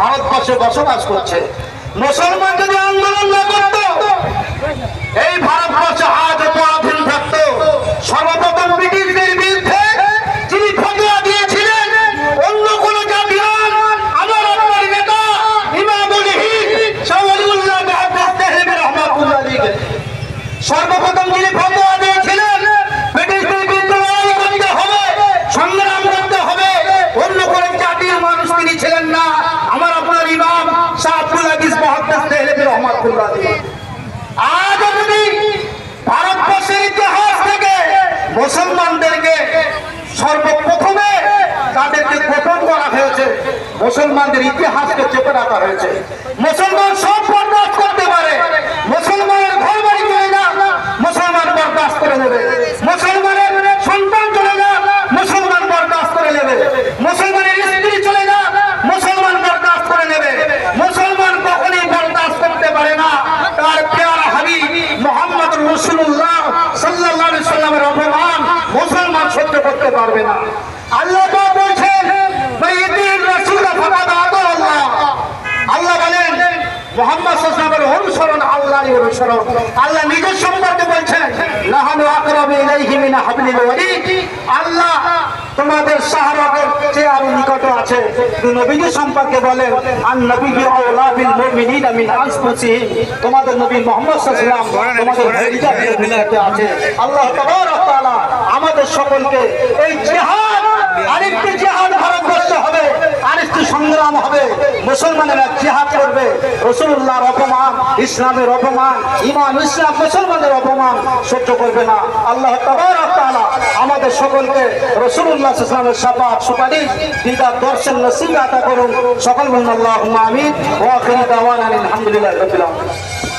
ভারতবর্ষে বসবাস করছে। মুসলমান যদি আন্দোলন না করত, এই ভারতবর্ষে আজ পরাধীন থাকত। সর্বপ্রথম ব্রিটিশদের বিরুদ্ধে সর্বপ্রথম যিনি ফতোয়া দিয়েছিলেন ব্রিটিশদের বিরুদ্ধে লড়াই করতে হবে সংগ্রাম করতে হবে অন্য কোন জাতির মানুষ তিনি ছিলেন না আমার আপনার ইমাম শাহ আব্দুল আজিজ মহাদ্দাস দেহলভী রহমাতুল্লাহ আলাইহি আজ যদি ভারতবর্ষের ইতিহাস থেকে মুসলমানদেরকে সর্বপ্রথমে তাদেরকে গোপন করা হয়েছে, মুসলমানদের ইতিহাসকে চেপে রাখা হয়েছে। মুসলমান সব বরদাস্ত করতে পারে মুসলমানের ঘর বাড়ি চলে যা মুসলমান বরদাস্ত করে নেবে মুসলমানের সন্তান চলে যা মুসলমান বরদাস্ত করে নেবে মুসলমানের স্ত্রী চলে যা মুসলমান বরদাস্ত করে নেবে মুসলমান কখনই বরদাস্ত করতে পারে না তার পেয়ারা হাবিব মোহাম্মদ রসুল্লাহ সাল্লাহ সাল্লামের অপমান মুসলমান সহ্য করতে পারবে না। আল্লাহ বলছেন "মাইয়িতির রাসূলা ফাকাদ আতা আল্লাহ। সম্পর্কে তোমাদের আরও আনফুসিহিম। তোমাদের নবী মোহাম্মদ আছে। আল্লাহ আমাদের সকলকে এই জিহাদ, আরেকটি জিহাদ ভারতবর্ষ হবে, আরেকটি সংগ্রাম হবে। মুসলমানেরা জিহাদ করবে। রসুল্লাহর অপমান, ইসলামের অপমান, ইমান, ইসলাম মুসলমানের অপমান সহ্য করবে না। আল্লাহ তাআলা আমাদের সকলকে রসুল্লাহ ইসলামের সাফাত, সুপারিশ, দিদার দর্শন নসিব আতা করুন। সকল আল্লাহুম্মা আমিন। ওয়া আখিরি দাওয়ানা আলহামদুলিল্লাহি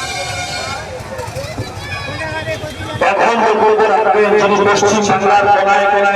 এখন বক্তব্য রাখবেন যিনি পশ্চিম বাংলার কোনায় কোনায়